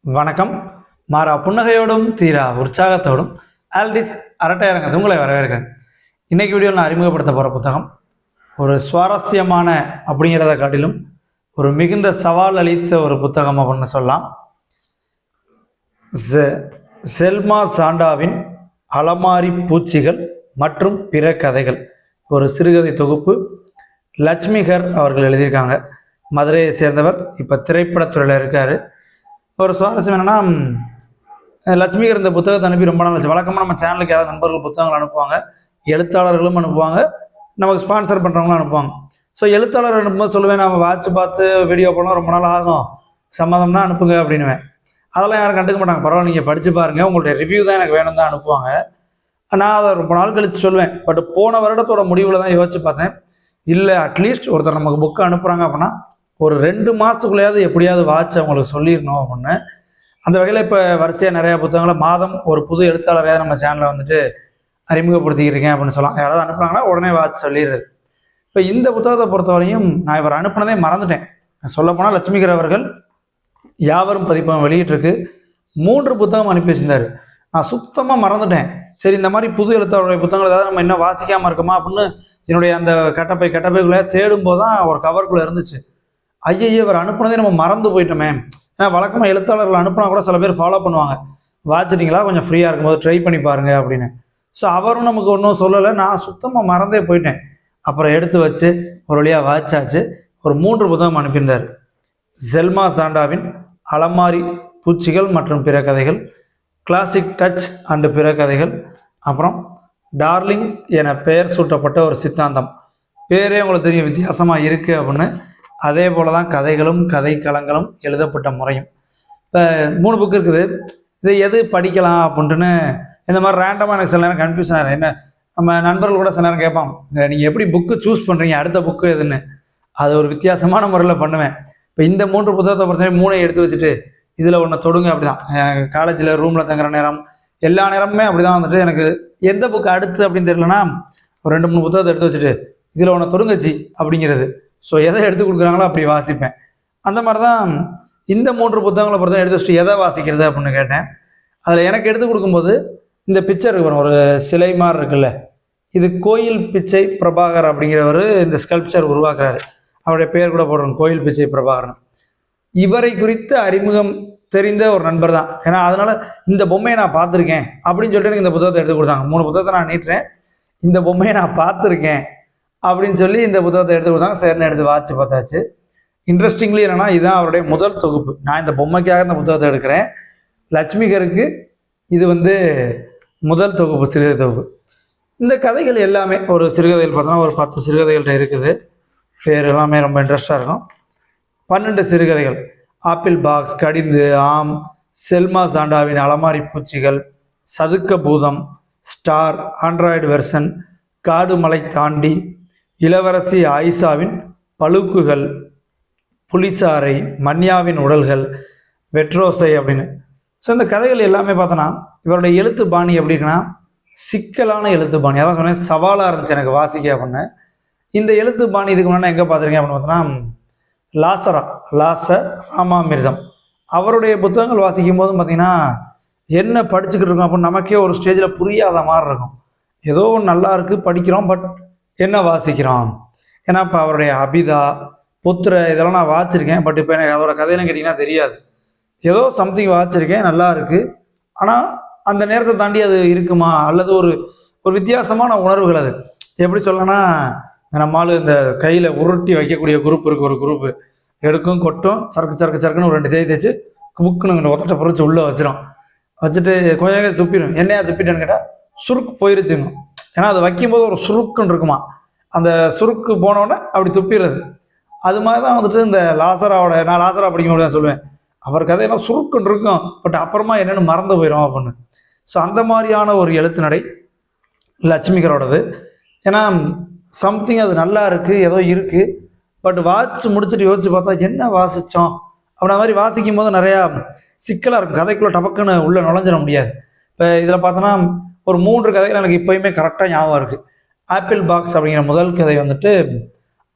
வணக்கம். மாறா புன்னகையோடும் தீரா உற்சாகத்தோடும் ஆல்டிஸ் அரட்டையரங்கத்து உங்களை வரவேற்கிறேன். இன்னைக்கு வீடியோ நான் அறிமுகப்படுத்த போகிற புத்தகம் ஒரு சுவாரஸ்யமான அப்படிங்கிறத காட்டிலும் ஒரு மிகுந்த சவால் அளித்த ஒரு புத்தகம் அப்படின்னு சொல்லலாம். செ- செல்மா சாண்டாவின் அலமாரி பூச்சிகள் மற்றும் பிற கதைகள். ஒரு சிறுகதை தொகுப்பு லட்சுமிகர் அவர்கள் எழுதியிருக்காங்க. மதுரையை சேர்ந்தவர் இப்போ திரைப்படத்துறையில் இருக்கார். ஒரு சுவாரஸ்யம் என்னென்னா லட்சுமிகர் இந்த புத்தகத்தை அனுப்பி ரொம்ப நாள் வழக்கமாக நம்ம சேனலுக்கு யாராவது நண்பர்கள் புத்தகங்கள் அனுப்புவாங்க. எழுத்தாளர்களும் அனுப்புவாங்க. நமக்கு ஸ்பான்சர் பண்ணுறவங்களும் அனுப்புவாங்க. ஸோ எழுத்தாளர் அனுப்பும்போது சொல்லுவேன் நம்ம வாட்ச் பார்த்து வீடியோ பண்ணலாம் ரொம்ப நாள் ஆகும். சம்மதம்னா அனுப்புங்க அப்படின்னுவேன். அதெல்லாம் யாரும் கண்டுக்க மாட்டாங்க. பரவாயில்ல நீங்கள் படித்து பாருங்கள் உங்களுடைய ரிவ்யூ தான் எனக்கு வேணும் தான் அனுப்புவாங்க. நான் அதை ரொம்ப நாள் கழித்து சொல்லுவேன். பட் போன வருடத்தோட முடிவில் தான் யோசிச்சு பார்த்தேன். இல்லை அட்லீஸ்ட் ஒருத்தர் நமக்கு புக்கு அனுப்புகிறாங்க அப்படின்னா ஒரு ரெண்டு மாதத்துக்குள்ளேயாவது எப்படியாவது வாட்ச் அவங்களுக்கு சொல்லிடணும் அப்படின்னு. அந்த வகையில் இப்போ வரிசையாக நிறையா புத்தகங்களை மாதம் ஒரு புது எழுத்தாளரையாவது நம்ம சேனலில் வந்துட்டு அறிமுகப்படுத்திக்கிருக்கேன் அப்படின்னு சொல்லலாம். யாராவது அனுப்புனாங்கன்னா உடனே வாட்ச் சொல்லிடுறது. இப்போ இந்த புத்தகத்தை பொறுத்தவரையும் நான் இவர் அனுப்புனதே மறந்துட்டேன். சொல்லப்போனால் லட்சுமிகர் அவர்கள் யாவரும் பதிப்பகம் வெளியிட்டிருக்கு. மூன்று புத்தகம் அனுப்பி வச்சிருந்தார். நான் சுத்தமாக மறந்துட்டேன். சரி இந்த மாதிரி புது எழுத்தாளருடைய புத்தகங்கள் ஏதாவது நம்ம இன்னும் வாசிக்காமல் இருக்கோமா அப்படின்னு என்னுடைய அந்த கட்டப்பை கட்டப்பைக்குள்ளே தேடும் போது தான் ஒரு கவருக்குள்ளே இருந்துச்சு. ஐயையே இவர் அனுப்புனதே நம்ம மறந்து போயிட்டோமே. ஏன்னா வழக்கமாக எழுத்தாளர்கள் அனுப்புனா கூட சில பேர் ஃபாலோ பண்ணுவாங்க. வாச்சிட்டிங்களா கொஞ்சம் ஃப்ரீயாக இருக்கும்போது ட்ரை பண்ணி பாருங்கள் அப்படின்னு. ஸோ அவரும் நமக்கு ஒன்றும் சொல்லலை. நான் சுத்தமாக மறந்தே போயிட்டேன். அப்புறம் எடுத்து வச்சு ஒரு வழியாக வாச்சாச்சு ஒரு மூன்று புத்தகம் அனுப்பியிருந்தார். செல்மா சாண்டாவின் அலமாரி பூச்சிகள் மற்றும் பிற கதைகள் கிளாசிக் டச் அண்டு பிற கதைகள் அப்புறம் டார்லிங் என பெயர் சூட்டப்பட்ட ஒரு சித்தாந்தம். பேரே உங்களுக்கு தெரியும் வித்தியாசமாக இருக்குது அப்படின்னு. அதே போல தான் கதைகளும் கதை களங்களும் எழுதப்பட்ட முறையும். இப்போ மூணு புக் இருக்குது. இது எது படிக்கலாம் அப்படின்ட்டுன்னு இந்த மாதிரி ரேண்டமாக எனக்கு சில நேரம் கன்ஃபியூஷன் ஆகிடும் என்ன நம்ம நண்பர்கள் கூட சில நேரம் கேட்பாங்க. நீங்கள் எப்படி புக்கு சூஸ் பண்ணுறீங்க அடுத்த புக்கு எதுன்னு? அது ஒரு வித்தியாசமான முறையில் பண்ணுவேன். இப்போ இந்த மூன்று புத்தகத்தை பொறுத்தவரை மூணை எடுத்து வச்சுட்டு இதில் ஒன்று தொடுங்க அப்படிதான். காலேஜில் ரூமில் தங்குற நேரம் எல்லா நேரமுமே அப்படி தான் வந்துட்டு எனக்கு எந்த புக்கு அடுத்து அப்படின்னு தெரியலனா ஒரு ரெண்டு மூணு புத்தகத்தை எடுத்து வச்சுட்டு இதில் ஒன்று தொடுங்கச்சி அப்படிங்கிறது. ஸோ எதை எடுத்து கொடுக்குறாங்களோ அப்படி வாசிப்பேன். அந்த மாதிரி தான் இந்த மூன்று புத்தகங்களை பொறுத்த எடுத்து வச்சுட்டு எதை வாசிக்கிறது அப்படின்னு கேட்டேன். அதில் எனக்கு எடுத்து கொடுக்கும்போது இந்த பிக்சர் இருக்கு ஒரு சிலை மாதிரி இருக்குல்ல. இது கோயில் பிச்சை பிரபாகர் அப்படிங்கிறவர் இந்த ஸ்கல்ப்சர் உருவாக்குறாரு. அவருடைய பேர் கூட போடுறோம் கோயில் பிச்சை பிரபாகரன். இவரை குறித்து அறிமுகம் தெரிந்த ஒரு நண்பர் தான். ஏன்னா அதனால இந்த பொம்மையை நான் பார்த்துருக்கேன் அப்படின்னு சொல்லிட்டு எனக்கு இந்த புத்தகத்தை எடுத்து கொடுத்தாங்க. மூணு புத்தகத்தை நான் நீட்டுறேன். இந்த பொம்மையை நான் பார்த்துருக்கேன். அப்படின்னு சொல்லி இந்த புத்தகத்தை எடுத்து கொடுத்தாங்க. சரின்னு எடுத்து வாட்சி பார்த்தாச்சு. இன்ட்ரெஸ்டிங்லி என்னன்னா இதுதான் அவருடைய முதல் தொகுப்பு. நான் இந்த பொம்மைக்காக இந்த புத்தகத்தை எடுக்கிறேன். லட்சுமிகருக்கு இது வந்து முதல் தொகுப்பு சிறுகதை தொகுப்பு. இந்த கதைகள் எல்லாமே ஒரு சிறுகதைகள் பார்த்தோன்னா ஒரு பத்து சிறுகதைகள்கிட்ட இருக்குது. பேர் எல்லாமே ரொம்ப இன்ட்ரெஸ்டாக இருக்கும். பன்னெண்டு சிறுகதைகள். ஆப்பிள் பாக்ஸ் கடிந்து ஆம் செல்மா சாண்டாவின் அலமாரி பூச்சிகள் சதுக்க பூதம் ஸ்டார் ஆண்ட்ராய்டு வெர்சன் காடு மலை தாண்டி இளவரசி ஆயிஷாவின் பழுக்குகள் புலிசாரை மன்யாவின் உடல்கள் வெட்ரோசை அப்படின்னு. ஸோ இந்த கதைகள் எல்லாமே பார்த்தோன்னா இவருடைய எழுத்து பாணி எப்படி இருக்குன்னா சிக்கலான எழுத்து பாணி. அதான் சொன்னேன் சவாலாக இருந்துச்சு எனக்கு வாசிக்க அப்படின்னு. இந்த எழுத்து பாணி இதுக்கு முன்னாடி எங்கே பார்த்துருக்கேன் அப்படின்னு பார்த்தோன்னா லாசரா லாச ராமாமிர்தம். அவருடைய புத்தகங்கள் வாசிக்கும் போதும் பார்த்தீங்கன்னா என்ன படிச்சுக்கிட்டு இருக்கோம் அப்படின்னு நமக்கே ஒரு ஸ்டேஜில் புரியாத மாதிரி இருக்கும். ஏதோ ஒன்று நல்லா இருக்குது படிக்கிறோம் பட் என்ன வாசிக்கிறோம்? ஏன்னா இப்போ அவருடைய அபிதா புத்திர இதெல்லாம் நான் வாசிச்சிருக்கேன். பட் இப்போ எனக்கு அதோட கதையெல்லாம் கேட்டிங்கன்னா தெரியாது. ஏதோ சம்திங் வாசிச்சிருக்கேன். நல்லா இருக்குது ஆனால் அந்த நேரத்தை தாண்டி அது இருக்குமா? அல்லது ஒரு ஒரு வித்தியாசமான உணர்வுகள் அது. எப்படி சொல்லணுன்னா நம்ம ஆள் இந்த கையில் உருட்டி வைக்கக்கூடிய குரூப் இருக்குது ஒரு குரூப்பு எடுக்கும் கொட்டும் சரக்கு சரக்கு சரக்குன்னு ஒரு ரெண்டு தேதி தேய்ச்சி புக்குன்னு ஒத்தட்டை பொறிச்சு உள்ளே வச்சிடும் வச்சுட்டு கொஞ்சம் துப்பிடும். என்னையா துப்பிட்டேன்னு கேட்டால் சுருக்கு போயிருச்சுங்க. ஏன்னா அது வைக்கும்போது ஒரு சுருக்குன்னு இருக்குமா? அந்த சுருக்கு போனோடனே அப்படி துப்பிடுறது. அது மாதிரி தான் வந்துட்டு இந்த லாசராவோட நான் லாசரா படிக்கும்போது தான் சொல்லுவேன். அவர் கதையெல்லாம் சுருக்குன்னு இருக்கும் பட் அப்புறமா என்னென்னு மறந்து போயிடும் அப்படின்னு ஸோ அந்த மாதிரியான ஒரு எழுத்து நடை லட்சுமிகரோடது. ஏன்னா சம்திங் அது நல்லா இருக்குது ஏதோ இருக்குது பட் வாட்ச் முடிச்சுட்டு யோசிச்சு பார்த்தா என்ன வாசித்தோம் அப்படின்ற மாதிரி வாசிக்கும் போது நிறையா சிக்கலாக இருக்கும். கதைக்குள்ளே டபக்குன்னு உள்ளே நுழைஞ்சிட முடியாது. இப்போ இதில் பார்த்தோன்னா ஒரு மூன்று கதைகள் எனக்கு இப்போயுமே கரெக்டாக ஞாபகம் இருக்குது ஆப்பிள் பாக்ஸ் அப்படிங்கிற முதல் கதை வந்துட்டு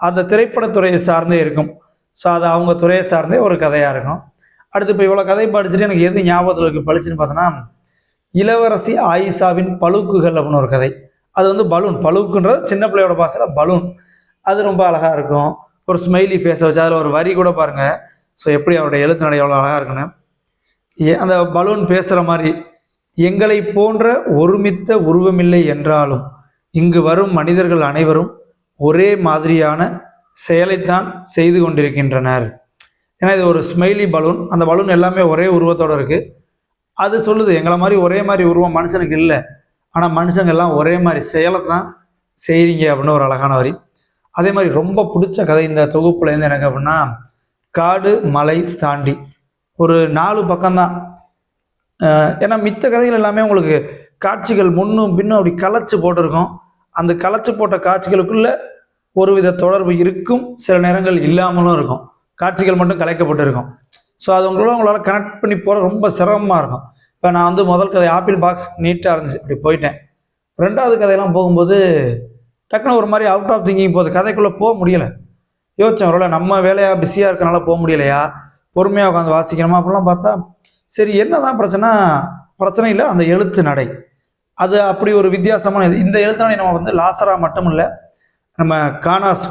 அந்த திரைப்படத்துறையை சார்ந்தே இருக்கும். ஸோ அது அவங்க துறையை சார்ந்தே ஒரு கதையாக இருக்கும். அடுத்து இப்போ இவ்வளோ கதை படிச்சுட்டு எனக்கு எது ஞாபகத்தில் இருக்குது படிச்சுன்னு பார்த்தோன்னா இளவரசி ஆயிஷாவின் பழுக்குகள் அப்படின்னு ஒரு கதை. அது வந்து பலூன். பழுக்குன்றது சின்ன பிள்ளையோட பாசையில் பலூன். அது ரொம்ப அழகாக இருக்கும். ஒரு ஸ்மைலி ஃபேஸை வச்சு அதில் ஒரு வரி கூட பாருங்கள் ஸோ எப்படி அவருடைய எழுத்து நடை எவ்வளோ அழகாக இருக்குன்னு. ஏ- அந்த பலூன் பேசுகிற மாதிரி எங்களை போன்ற ஒருமித்த உருவமில்லை என்றாலும் இங்கு வரும் மனிதர்கள் அனைவரும் ஒரே மாதிரியான செயலைத்தான் செய்து கொண்டிருக்கின்றனர். ஏன்னா இது ஒரு ஸ்மைலி பலூன் அந்த பலூன் எல்லாமே ஒரே உருவத்தோட இருக்கு. அது சொல்லுது எங்களை மாதிரி ஒரே மாதிரி உருவம் மனுஷனுக்கு இல்லை. ஆனால் மனுஷங்க எல்லாம் ஒரே மாதிரி செயலை தான் செய்கிறீங்க அப்படின்னு ஒரு அழகான வரி. அதே மாதிரி ரொம்ப பிடிச்ச கதை இந்த தொகுப்புலேருந்து எனக்கு அப்படின்னா காடு மலை தாண்டி. ஒரு நாலு பக்கம்தான். ஏன்னா மித்த கதைகள் எல்லாமே உங்களுக்கு காட்சிகள் முன்னும் பின்னும் அப்படி கலைச்சு போட்டிருக்கோம். அந்த கலைச்சு போட்ட காட்சிகளுக்குள்ள ஒருவித தொடர்பு இருக்கும். சில நேரங்கள் இல்லாமலும் இருக்கும். காட்சிகள் மட்டும் கலைக்கப்பட்டிருக்கும். ஸோ அது உங்களோட உங்களால் கனெக்ட் பண்ணி போகிற ரொம்ப சிரமமாக இருக்கும். இப்போ நான் வந்து முதல் கதை ஆப்பிள் பாக்ஸ் நீட்டாக இருந்துச்சு. இப்படி போயிட்டேன். ரெண்டாவது கதையெல்லாம் போகும்போது டக்குன்னு ஒரு மாதிரி அவுட் ஆஃப் திங்கிங் போகுது. கதைக்குள்ளே போக முடியலை. யோசிச்சேன் ஒருவேளை நம்ம வேலையாக பிஸியாக இருக்கனால போக முடியலையா? பொறுமையாக உட்காந்து வாசிக்கணுமா? அப்படிலாம் பார்த்தா சரி என்னதான் பிரச்சனை? பிரச்சனை இல்லை அந்த எழுத்து நடை. அது அப்படி ஒரு வித்தியாசமான இது. இந்த எழுத்து நடை நம்ம வந்து லாசரா மட்டும் இல்லை நம்ம கானாஸ்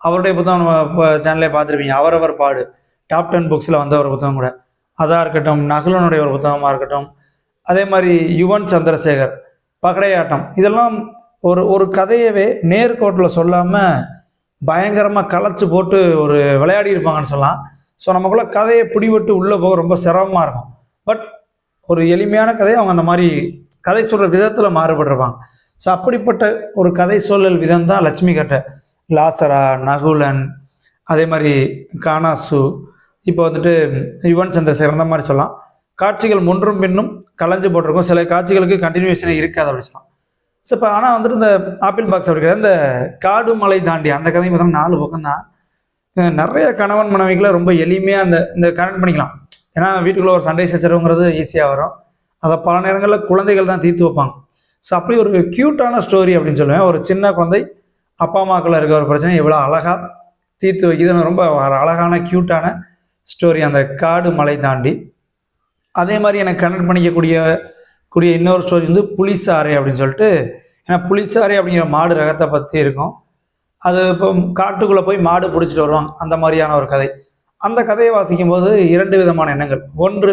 அவருடைய புத்தகம் நம்ம சேனலே பார்த்துருப்பீங்க. அவரவர் பாடு. டாப் டென் புக்ஸில் வந்த ஒரு புத்தகம் கூட. அதாக இருக்கட்டும் நகுலனுடைய ஒரு புத்தகமாக இருக்கட்டும். அதே மாதிரி யுவன் சந்திரசேகர் பகடையாட்டம். இதெல்லாம் ஒரு ஒரு கதையவே நேர்கோட்டில் சொல்லாமல் பயங்கரமாக களைச்சு போட்டு ஒரு விளையாடி இருப்பாங்கன்னு சொல்லலாம். ஸோ நமக்குள்ள கதையை பிடிபட்டு உள்ளே போக ரொம்ப சிரமமாக இருக்கும். பட் ஒரு எளிமையான கதையை அவங்க அந்த மாதிரி கதை சொல்கிற விதத்தில் மாறுபடுறாங்க ஸோ அப்படிப்பட்ட ஒரு கதை சொல்லல் விதம் தான் லட்சுமி கட்ட. லாசரா நகுலன் அதே மாதிரி கானாசு இப்போ வந்துட்டு யுவன் சந்திரசேகர் அந்த மாதிரி சொல்லலாம். காட்சிகள் முன்றும் பின்னும் கலைஞ்சு போட்டிருக்கும். சில காட்சிகளுக்கு கண்டினியூஷனே இருக்காது அப்படி சொல்லலாம். ஸோ இப்போ ஆனால் வந்துட்டு இந்த ஆப்பிள் பாக்ஸ் அப்படி கிடையாது. இந்த காடு மலை தாண்டி அந்த கதையும் பார்த்தோம்னா நாலு பக்கம் தான் நிறைய கணவன் மனைவிகளை ரொம்ப எளிமையாக அந்த இந்த கனெக்ட் பண்ணிக்கலாம். ஏன்னா வீட்டுக்குள்ள ஒரு சண்டை சச்சரவுங்கிறது ஈஸியாக வரும். அதை பல நேரங்களில் குழந்தைகள் தான் தீர்த்து வைப்பாங்க. ஸோ அப்படி ஒரு க்யூட்டான ஸ்டோரி அப்படின்னு சொல்லுவேன். ஒரு சின்ன குழந்தை அப்பா அம்மாக்குள்ள இருக்க ஒரு பிரச்சனை எவ்வளோ அழகாக தீர்த்து வைக்குதுன்னு ரொம்ப ஒரு அழகான க்யூட்டான ஸ்டோரி அந்த காடு மலை தாண்டி. அதே மாதிரி எனக்கு கனெக்ட் பண்ணிக்கக்கூடிய கூடிய இன்னொரு ஸ்டோரி வந்து புளிசாறை அப்படின்னு சொல்லிட்டு. ஏன்னா புளிசாரை அப்படிங்கிற மாடு ரகத்தை பற்றி இருக்கும். அது இப்போ காட்டுக்குள்ளே போய் மாடு பிடிச்சிட்டு வருவாங்க. அந்த மாதிரியான ஒரு கதை. அந்த கதையை வாசிக்கும் போது இரண்டு விதமான எண்ணங்கள். ஒன்று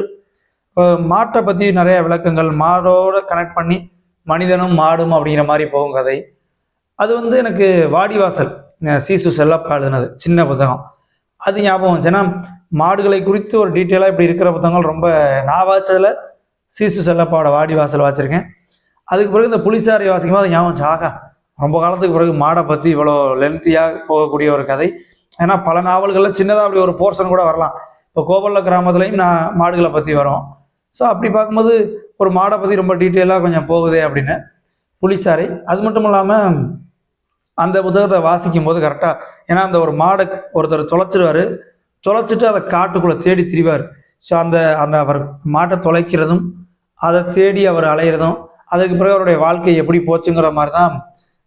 மாட்டை பற்றி நிறைய விளக்கங்கள் மாடோட கனெக்ட் பண்ணி மனிதனும் மாடும் அப்படிங்கிற மாதிரி போகும் கதை. அது வந்து எனக்கு வாடிவாசல் சீசு செல்லப்பா எழுதுனது சின்ன புத்தகம். அது ஞாபகம் வச்சுன்னா மாடுகளை குறித்து ஒரு டீட்டெயிலாக இப்படி இருக்கிற புத்தகங்கள் ரொம்ப நான் வாச்சதில் சீசு செல்லப்பாவோட வாடிவாசல் வாசிச்சிருக்கேன். அதுக்கு பிறகு இந்த புலிசாரி வாசிக்கும் போது அது ஞாபகம் ஆகா ரொம்ப காலத்துக்கு பிறகு மாடை பற்றி இவ்வளோ லென்த்தியாக போகக்கூடிய ஒரு கதை. ஏன்னா பல நாவல்களில் சின்னதாக அப்படி ஒரு போர்ஷன் கூட வரலாம். இப்போ கோவல்ல கிராமத்துலையும் நான் மாடுகளை பற்றி வரும். ஸோ அப்படி பார்க்கும்போது ஒரு மாடை பற்றி ரொம்ப டீட்டெயிலாக கொஞ்சம் போகுதே அப்படின்னு. புலிசாரை அது மட்டும் இல்லாமல் அந்த புத்தகத்தை வாசிக்கும் போது கரெக்டாக ஏன்னா அந்த ஒரு மாடை ஒருத்தர் தொலைச்சிருவாரு. தொலைச்சிட்டு அதை காட்டுக்குள்ளே தேடி திரிவார். ஸோ அந்த அந்த அவர் மாட்டை தொலைக்கிறதும் அதை தேடி அவர் அலையிறதும் அதுக்கு பிறகு அவருடைய வாழ்க்கை எப்படி போச்சுங்கிற மாதிரி தான்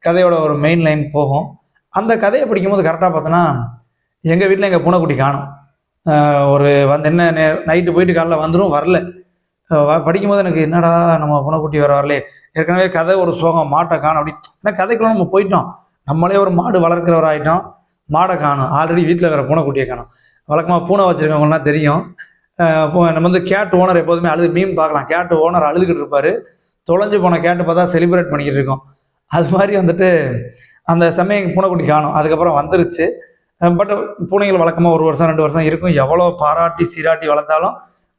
கதையோட ஒரு மெயின் லைன் போகும். அந்த கதையை படிக்கும்போது கரெக்டாக பார்த்தோன்னா எங்கள் வீட்டில் எங்கள் பூனைக்குட்டி காணும். ஒரு வந்து என்ன நைட்டு போயிட்டு காலைல வந்துடும் வரல. வ- படிக்கும்போது எனக்கு என்னடா நம்ம பூனைக்குட்டி வர வரலையே. ஏற்கனவே கதை ஒரு சோகம் மாட்டை காணும் அப்படி. ஏன்னா கதைக்குள்ள நம்ம போயிட்டோம். நம்மளே ஒரு மாடு வளர்க்குறவர் ஆகிட்டோம் மாடை காணும். ஆல்ரெடி வீட்டில் இருக்கிற பூனைக்குட்டியை காணும். வழக்கமாக பூனை வச்சுருக்கவங்கலாம் தெரியும். இப்போ நம்ம வந்து கேட் ஓனர் எப்போதுமே அழுது மீன் பார்க்கலாம். கேட் ஓனர் அழுதுகிட்டு இருப்பார். தொலைஞ்சு போன கேட்டு பார்த்தா செலிப்ரேட் பண்ணிக்கிட்டு இருக்கோம். அது மாதிரி வந்துட்டு அந்த சமயம் பூனைக்குட்டி காணும். அதுக்கப்புறம் வந்துருச்சு. பட் பூனைகள் வழக்கமாக ஒரு வருஷம் ரெண்டு வருஷம் இருக்கும். எவ்வளோ பாராட்டி சீராட்டி வளர்த்தாலும்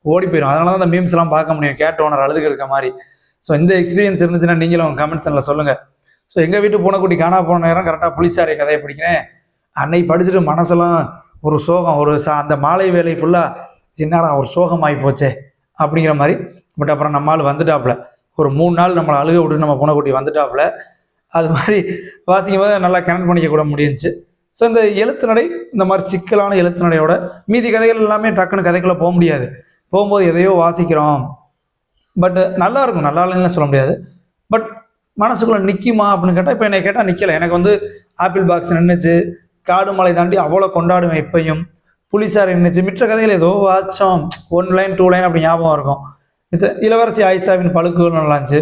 ஓடி போயிடும் அதனால தான் அந்த மீம்ஸ்லாம் பார்க்க முடியும். கேட் ஓனர் அழுதுக்கு இருக்க மாதிரி. ஸோ இந்த எக்ஸ்பீரியன்ஸ் இருந்துச்சுன்னா நீங்களும் கமெண்ட்ஸில் சொல்லுங்கள் ஸோ எங்கள் வீட்டு பூனைக்குட்டி காணா போன நேரம் கரெக்டாக புலிசாரை கதையை பிடிக்கிறேன். அன்னைக்கு படிச்சுட்டு மனசெல்லாம் ஒரு சோகம் ஒரு சா அந்த மாலை வேலை ஃபுல்லாக சின்னாடா ஒரு சோகமாகி போச்சே அப்படிங்கிற மாதிரி. பட் அப்புறம் நம்ம ஆள் வந்துட்டாப்புல. ஒரு மூணு நாள் நம்மளை அழுக விட்டு நம்ம பூனைக்குட்டி வந்துட்டாப்புல. அது மாதிரி வாசிக்கும் போது நல்லா கனெக்ட் பண்ணிக்க கூட முடிஞ்சுச்சு. ஸோ இந்த எழுத்து நடை இந்த மாதிரி சிக்கலான எழுத்து நடையோட மீதி கதைகள் எல்லாமே டக்குன்னு கதைக்குள்ளே போக முடியாது. போகும்போது எதையோ வாசிக்கிறோம். பட் நல்லா இருக்கும். நல்லா இல்லைன்னு சொல்ல முடியாது. பட் மனசுக்குள்ளே நிற்குமா அப்படின்னு கேட்டால் இப்போ என்னை கேட்டால் நிற்கலை எனக்கு வந்து ஆப்பிள் பாக்ஸ் நின்றுச்சு காடு மலை தாண்டி அவ்வளோ கொண்டாடுவேன் இப்பையும். புலிசார் நின்றுச்சு மிற்ற கதைகள் ஏதோ வாச்சோம். ஒன் லைன் டூ லைன் அப்படி ஞாபகம் இருக்கும். மித்த இளவரசி ஆயிஷாவின் பழுக்குகள் நல்லா இருந்துச்சு.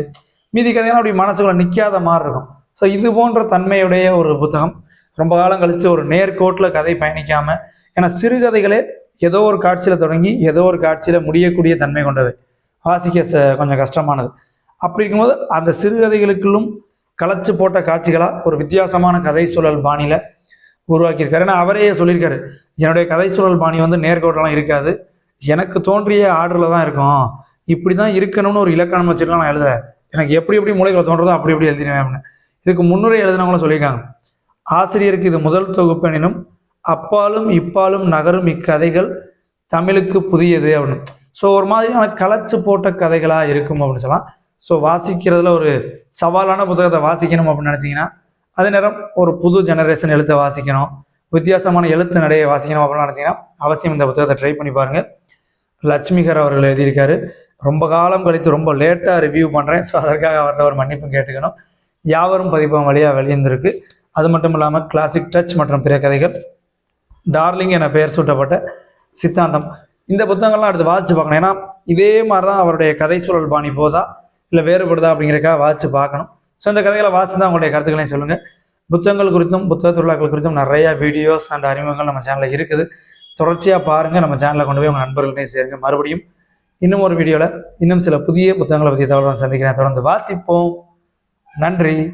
மீதி கதையெல்லாம் அப்படி மனசுக்குள்ளே நிற்காத மாதிரி இருக்கும். ஸோ இது போன்ற தன்மையுடைய ஒரு புத்தகம். ரொம்ப காலம் கழித்து ஒரு நேர்கோட்டில் கதை பயணிக்காமல் ஏன்னா சிறுகதைகளே ஏதோ ஒரு காட்சியில் தொடங்கி ஏதோ ஒரு காட்சியில் முடியக்கூடிய தன்மை கொண்டவை. வாசிக்க ச கொஞ்சம் கஷ்டமானது. அப்படி இருக்கும்போது அந்த சிறுகதைகளுக்குள்ளும் களைச்சு போட்ட காட்சிகளாக ஒரு வித்தியாசமான கதை சூழல் பாணியில் உருவாக்கியிருக்காரு. ஏன்னா அவரே சொல்லியிருக்காரு என்னுடைய கதை சூழல் பாணி வந்து நேர்கோட்டெல்லாம் இருக்காது. எனக்கு தோன்றிய ஆர்டரில் தான் இருக்கும். இப்படி தான் இருக்கணும்னு ஒரு இலக்கணம் வச்சுருக்கலாம் நான் எழுதுறேன். எனக்கு எப்படி எப்படி மூளைகளை தோன்றதோ அப்படி எப்படி எழுதிடுவேன் அப்படின்னு. இதுக்கு முன்னுரை எழுதினவங்களும் சொல்லியிருக்காங்க. ஆசிரியருக்கு இது முதல் தொகுப்பெனினும் அப்பாலும் இப்பாலும் நகரும் இக்கதைகள் தமிழுக்கு புதியது அப்படின்னு. ஸோ ஒரு மாதிரியான களைச்சு போட்ட கதைகளாக இருக்கும் அப்படின்னு சொல்லலாம். ஸோ வாசிக்கிறதுல ஒரு சவாலான புத்தகத்தை வாசிக்கணும் அப்படின்னு நினச்சிங்கன்னா அதே நேரம் ஒரு புது ஜெனரேஷன் எழுத்தை வாசிக்கணும் வித்தியாசமான எழுத்து நடையை வாசிக்கணும் அப்படின்னு நினச்சிங்கன்னா அவசியம் இந்த புத்தகத்தை ட்ரை பண்ணி பாருங்கள் லட்சுமிகர் அவர்கள் எழுதியிருக்காரு. ரொம்ப காலம் கழித்து ரொம்ப லேட்டாக ரிவ்யூ பண்ணுறேன் ஸோ அதற்காக அவர்கிட்ட ஒரு மன்னிப்பும் கேட்டுக்கணும். யாவரும் பதிப்பகம் வழியாக வெளியிருந்திருக்கு அது மட்டும் இல்லாமல் கிளாசிக் டச் மற்றும் பிற கதைகள். டார்லிங் என பெயர் சூட்டப்பட்ட சித்தாந்தம். இந்த புத்தகங்கள்லாம் அடுத்து வாசித்து பார்க்கணும். ஏன்னா இதே மாதிரி தான் அவருடைய கதை சூழல் பாணி போதா? இல்லை வேறுபடுதா அப்படிங்கிறக்காக வாசித்து பார்க்கணும். ஸோ இந்த கதைகளை வாசித்து தான் உங்களுடைய கருத்துக்களையும் சொல்லுங்கள் புத்தகங்கள் குறித்தும் புத்தக திருவிழாக்கள் குறித்தும் நிறையா வீடியோஸ் அண்ட் அறிமுகங்கள் நம்ம சேனலில் இருக்குது. தொடர்ச்சியாக பாருங்கள் நம்ம சேனலில் கொண்டு போய் உங்கள் நண்பர்களையும் சேருங்க. மறுபடியும் இன்னும் ஒரு வீடியோவில் இன்னும் சில புதிய புத்தகங்களை பற்றி தகவல் சந்திக்கிறேன். தொடர்ந்து வாசிப்போம். நன்றி.